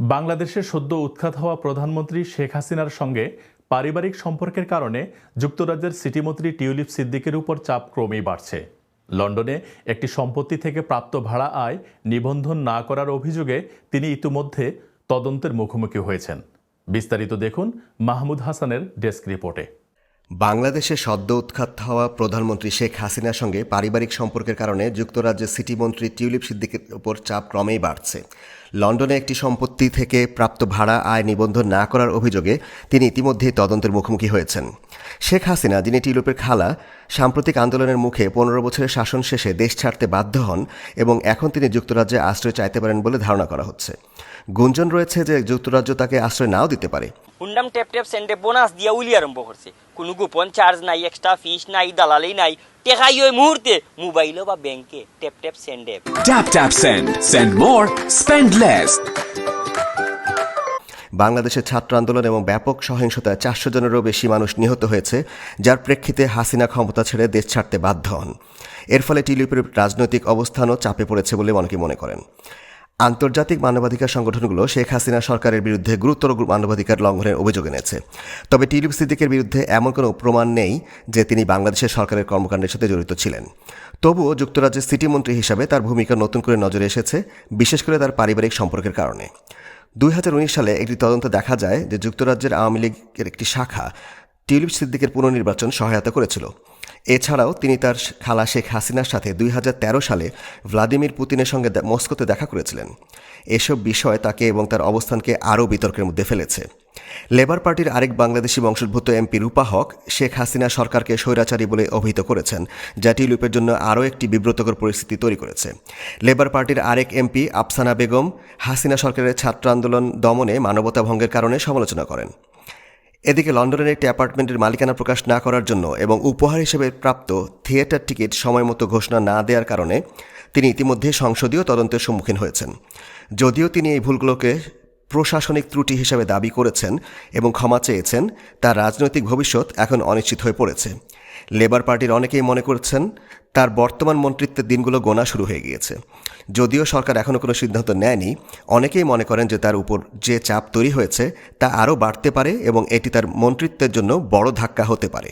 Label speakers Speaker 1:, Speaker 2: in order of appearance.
Speaker 1: বাংলাদেশের সদ্য উৎখাত হওয়া প্রধানমন্ত্রী শেখ হাসিনার সঙ্গে পারিবারিক সম্পর্কের কারণে যুক্তরাজ্যের সিটিমন্ত্রী টিউলিপ সিদ্দিকের উপর চাপ ক্রমেই বাড়ছে। লন্ডনে একটি সম্পত্তি থেকে প্রাপ্ত ভাড়া আয় নিবন্ধন না করার অভিযোগে তিনি ইতিমধ্যে তদন্তের মুখোমুখি হয়েছেন। বিস্তারিত দেখুন মাহমুদ হাসানের ডেস্ক রিপোর্টে।
Speaker 2: বাংলাদেশে সদ্য উৎখাত হওয়া প্রধানমন্ত্রী শেখ হাসিনার সঙ্গে পারিবারিক সম্পর্কের কারণে যুক্তরাজ্যের সিটি মন্ত্রী টিউলিপ সিদ্দিকের উপর চাপ ক্রমেই বাড়ছে। লন্ডনে একটি সম্পত্তি থেকে প্রাপ্ত ভাড়া আয় নিবন্ধন না করার অভিযোগে তিনি ইতিমধ্যেই তদন্তের মুখোমুখি হয়েছেন। শেখ হাসিনা যিনি টিউলিপের খালা সাম্প্রতিক আন্দোলনের মুখে পনেরো বছরের শাসন শেষে দেশ ছাড়তে বাধ্য হন এবং এখন তিনি যুক্তরাজ্যে আশ্রয় চাইতে পারেন বলে ধারণা করা হচ্ছে। গুঞ্জন রয়েছে যে যুক্তরাজ্য তাকে আশ্রয় নাও দিতে পারে।
Speaker 3: হুন্ডাম ট্যাপ ট্যাপ সেন্টে বোনাস দিয়া উলি আরম্ভ করছে। কোনো গোপন চার্জ নাই এক্সট্রা ফিস নাই দালালি নাই। টেকাই ওই মুহূর্তে মোবাইলও বা ব্যাংকে ট্যাপ ট্যাপ সেন্ডে
Speaker 4: Tap tap send. Send more, spend less.
Speaker 2: বাংলাদেশের ছাত্র আন্দোলন এবং ব্যাপক সহিংসতায় চারশো জনেরও বেশি মানুষ নিহত হয়েছে, যার প্রেক্ষিতে হাসিনা ক্ষমতা ছেড়ে দেশ ছাড়তে বাধ্য হন। এর ফলে টিলিপের রাজনৈতিক অবস্থানও চাপে পড়েছে বলে অনেকে মনে করেন। আন্তর্জাতিক মানবাধিকার সংগঠনগুলো শেখ হাসিনা সরকারের বিরুদ্ধে গুরুতর মানবাধিকার লঙ্ঘনের অভিযোগ এনেছে। তবে টিলিপ সিদ্দিকের বিরুদ্ধে এমন কোনো প্রমাণ নেই যে তিনি বাংলাদেশের সরকারের কর্মকাণ্ডের সাথে জড়িত ছিলেন। তবুও যুক্তরাজ্যের সিটি মন্ত্রী হিসাবে তার ভূমিকা নতুন করে নজরে এসেছে, বিশেষ করে তার পারিবারিক সম্পর্কের কারণে। দুই হাজার উনিশ সালে একটি তদন্তে দেখা যায় যে যুক্তরাজ্যের আওয়ামী লীগের একটি শাখা টিউলিপ সিদ্দিকের পুনর্নির্বাচন সহায়তা করেছিল। এছাড়াও তিনি তার খালা শেখ হাসিনার সাথে দুই হাজার তেরো সালে ভ্লাদিমির পুতিনের সঙ্গে মস্কোতে দেখা করেছিলেন। এসব বিষয় তাকে এবং তার অবস্থানকে আরও বিতর্কের মধ্যে ফেলেছে। লেবার পার্টির আরেক বাংলাদেশি বংশোদ্ভূত এমপি রূপা হক, শেখ হাসিনা সরকারকে স্বৈরাচারী বলে অভিহিত করেছেন, যা টিউলিপের জন্য আরও একটি বিব্রতকর পরিস্থিতি তৈরি করেছে। লেবার পার্টির আরেক এমপি আফসানা বেগম, হাসিনা সরকারের ছাত্র আন্দোলন দমনে মানবতা ভঙ্গের কারণে সমালোচনা করেন। এদিকে লন্ডনের একটি অ্যাপার্টমেন্টের মালিকানা প্রকাশ না করার জন্য এবং উপহার হিসেবে প্রাপ্ত থিয়েটার টিকিট সময়মতো ঘোষণা না দেওয়ার কারণে তিনি ইতিমধ্যে সংসদীয় তদন্তের সম্মুখীন হয়েছেন। যদিও তিনি এই ভুলগুলোকে প্রশাসনিক ত্রুটি হিসেবে দাবি করেছেন এবং ক্ষমা চেয়েছেন, তার রাজনৈতিক ভবিষ্যৎ এখন অনিশ্চিত হয়ে পড়েছে। লেবার পার্টির অনেকেই মনে করছেন, তার বর্তমান মন্ত্রিত্বের দিনগুলো গোনা শুরু হয়ে গিয়েছে। যদিও সরকার এখনও কোনো সিদ্ধান্ত নেয়নি, অনেকেই মনে করেন যে তার উপর যে চাপ তৈরি হয়েছে, তা আরও বাড়তে পারে এবং এটি তার মন্ত্রিত্বের জন্য বড় ধাক্কা হতে পারে।